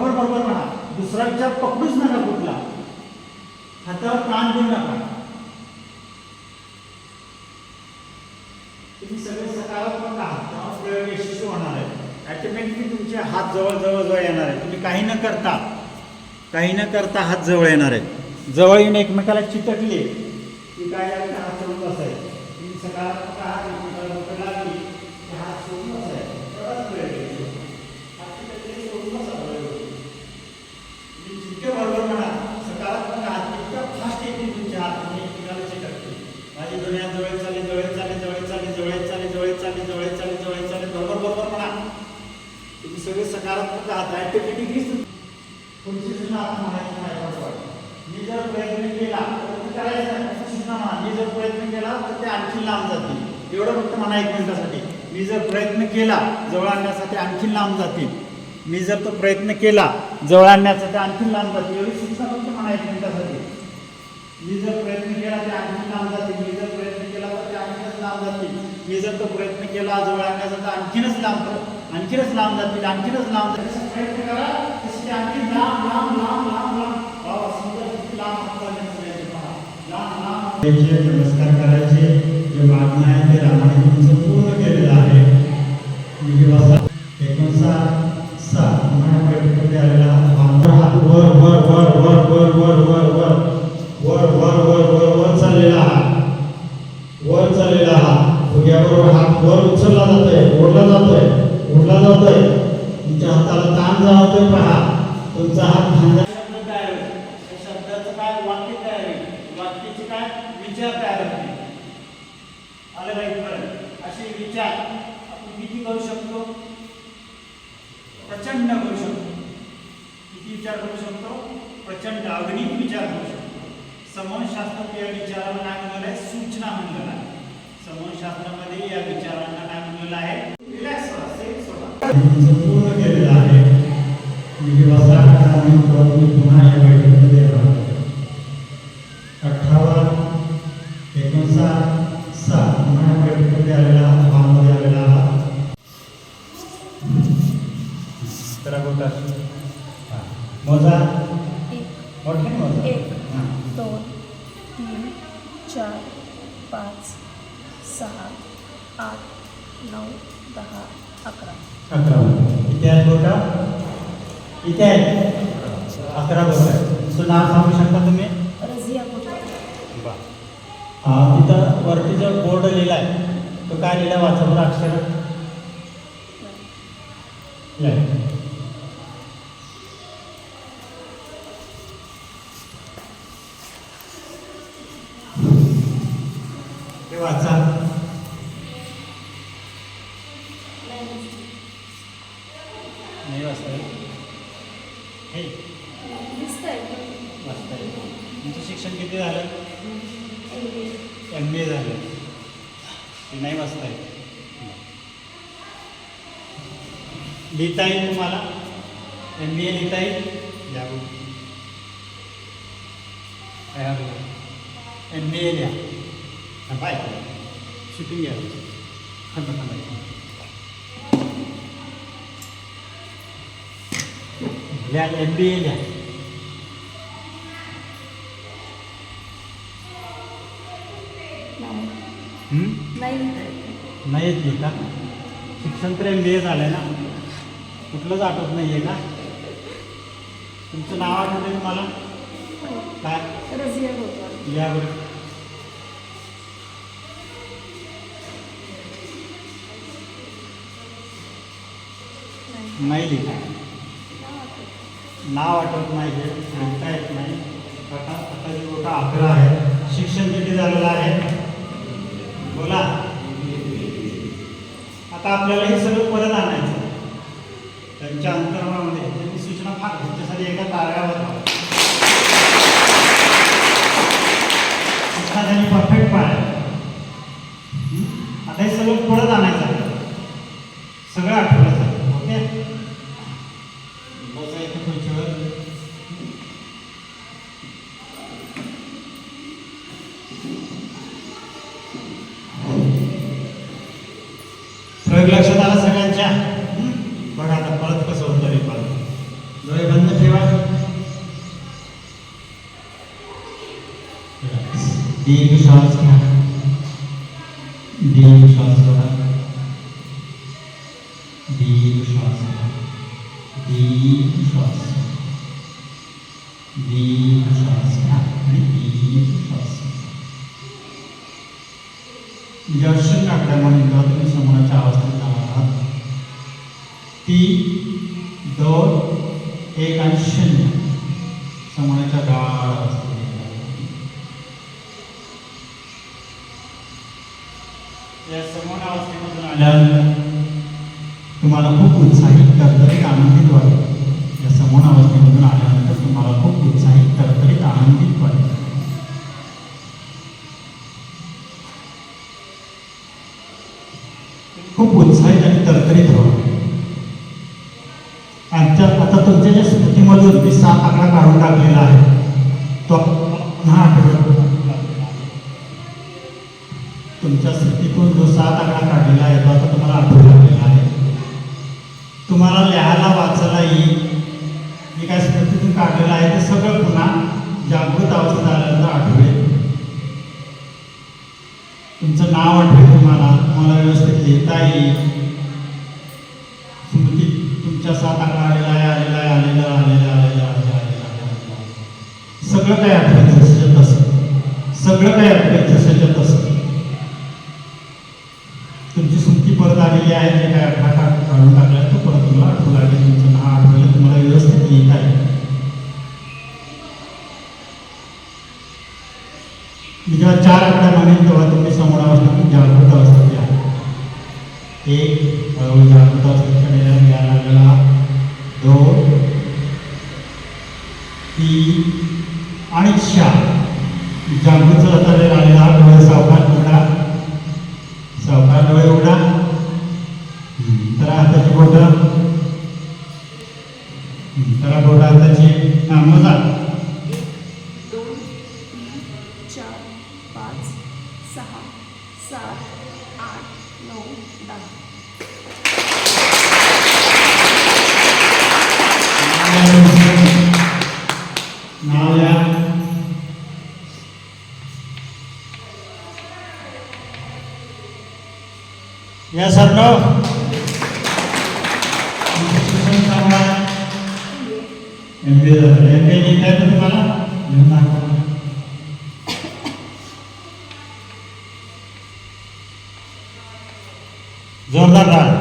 बरोबर बरोबर म्हणा. दुसरा विचार पकडूच नका कुठला. हातावर प्राण देऊ नका. तुम्ही सगळे सकारात्मक आहात. तेव्हा प्रयोग यशस्वी होणार आहे. ॲटोमॅटिकली तुमचे हात जवळ जवळ जवळ येणार आहे तुम्ही काही न करता काही न करता हात जवळ येणार आहे जवळ येऊन एकमेकाला चिटकले की काय हात जवळ बसायचं. तुम्ही सकारात्मक आहात एकमेकाला बोटं लागली की हात सोडून बसायचे तेवढाच प्रयोग आहे. हात चिटकले, सोडून बसा बरोबर. तुम्ही जितके बरोबर म्हणा सकारात्मक आहात तितक्या फास्ट येतील तुमचे हात आणि एकमेकाला चिटकतील माझी दुनिया जवळ चालली जवळ चालली जवळ चालली जवळ चालली जवळ चालली जवळ चालली जवळ चालली बरोबर बरोबर म्हणा तुम्ही सगळे सकारात्मक आहात ॲटोमॅटिकली पुढची सूचना आपण म्हणायची नाही मी जर प्रयत्न केला तर ते करायचं सूचना मी जर प्रयत्न केला तर ते आणखी लांब जातील. एवढं फक्त म्हणा एक मिनिटासाठी. मी जर प्रयत्न केला जवळ आणण्यासाठी आणखी लांब जातील. मी जर तो प्रयत्न केला जवळ आणण्याचा ते आणखी लांब जातील. एवढी सूचना फक्त म्हणा एक मिनिटासाठी. मी जर प्रयत्न केला ते आणखी लांब जातील. मी जर प्रयत्न केला तर ते आणखीनच लांब जातील. मी जर तो प्रयत्न केला जवळ आणण्याचा तर आणखीनच लांब आणखीनच लांब जातील आणखीनच लांब जातील. प्रयत्न करा तसे ते आणखी लांब लांब लांब लांब लांब. बाबा सुंदर किती लांब हात लांब लांब. नमस्कार करायचे. जे मागणं आहे ते रामाने पूर्ण केलेलं आहे. एकोणसा बसा. सात तुम्हाला आलेला वर वर. शब्द तयार त्या शब्दाचं काय वाक्य तयार होईल वाक्याचे काय विचार तयार आलं असे विचार आपण किती करू शकतो प्रचंड करू शकतो किती विचार करू शकतो प्रचंड अगणित विचार करू शकतो समूहशास्त्रात या विचाराला काय म्हणलेलं आहे सूचना म्हणलेलं आहे या विचारांना काय म्हणलेलं आहे रिलॅक्स सोडा मोजा मोठे मोजा एक. हां. दोन तीन चार पाच सहा आठ नऊ दहा अकरा अकरा इथे आहेत बोटा इथे आहेत अकरा आहेत. तुमचं नाव सांगू शकता तुम्ही? हा तिथं वरती जो बोर्ड लिहिला आहे तो काय लिहिला वाचा बरं अक्षर. ते वाचा. किती झालं एम बी ए झालं ते नाही वाचता येत लिहिता येईल तुम्हाला एम बी ए लिहिता येईल या एम बी ए लिहा हा, बाय शूटिंग घ्या थांबा थांबा लिहा एम बी ए नाही नाही येत नाही का शिक्षण तर एम बी ए झालं आहे ना. कुठलंच आठवत नाही आहे का? तुमचं नाव आठवतं आहे मला काय? या बरं. नाही लिहिता नाव आठवत नाही हे. लिहिता येत नाही. आता आता जे मोठा अकरा आहे शिक्षण किती झालेलं आहे? बोला. आता आपल्याला हे सगळं परत आणायचं. त्यांच्या अंतर्मनामध्ये त्यांनी सूचना फार त्याच्यासाठी एका तारगावर. त्यांनी परफेक्ट पाळलं. आता हे सगळं परत आणायचं फरक लक्षात आला सगळ्यांच्या? बघा आता परत कसं होतं रे पालक डोळे बंद ठेवा. दीर्घ श्वास घ्या. दीर्घ श्वास म्हणजे अशा तुम्ही समोराच्या अवस्थेत आहात ती दोन एक आणि शून्य समोराच्या गाढ असते या समोर अवस्थेमधून आल्यानंतर तुम्हाला खूप उत्साहित तरतरीत आनंदित वाटेल या समोर अवस्थेमधून आल्यानंतर तुम्हाला खूप उत्साहित तरतरीत आनंदित खूप उत्साहित आणि तरतरीत व्हा आजच्या आता तुमच्या ज्या स्मृतीमधून मी सात आकडा काढून टाकलेला आहे तो पुन्हा आठवत तुमच्या स्मृतीतून जो सात आकडा काढलेला आहे तो आता तुम्हाला आठवू लागलेला आहे. तुम्हाला लिहायला वाचायला येईल. मी काय स्मृतीतून काढलेलं आहे ते सगळं पुन्हा जागृत अवस्थेत आल्यानंतर आठवेल. तुमचं नाव आठवेल तुम्हाला. तुम्हाला व्यवस्थित लिहिता येईल. स्मृती तुमच्या साथ आलेला आहे आलेला आहे आलेलं आलेलं आलेलं आलेलं आलेला सगळं काय आठवेल जसं तसं. सगळं काय आठवेल जसं तसं. तुमची स्मृती परत आलेली आहे जे काय आठवडा काढून टाकलाय तो परत तुम्हाला आठवू लागेल. तुमचं नाव आठवलं तुम्हाला व्यवस्थित लिहिता येईल. मी जेव्हा चार आकडा म्हणेन तेव्हा तुम्ही समोर अवस्थेतून जागृत अवस्थेत या. एक हळूहळू जागृत अवस्थेकडे या लागला दोन तीन आणि चार. जागृत जाताना लागलेला डोळे सावकार उघडा. सावकार डोळे उघडा. तर हाताची बोट. तर बोट हाताची हा दहा नाव लिहा या सरनो शिक्षण चांगलं एम बी ए झालं एम बी ए लिहिता येतं तुम्हाला zorlarlar.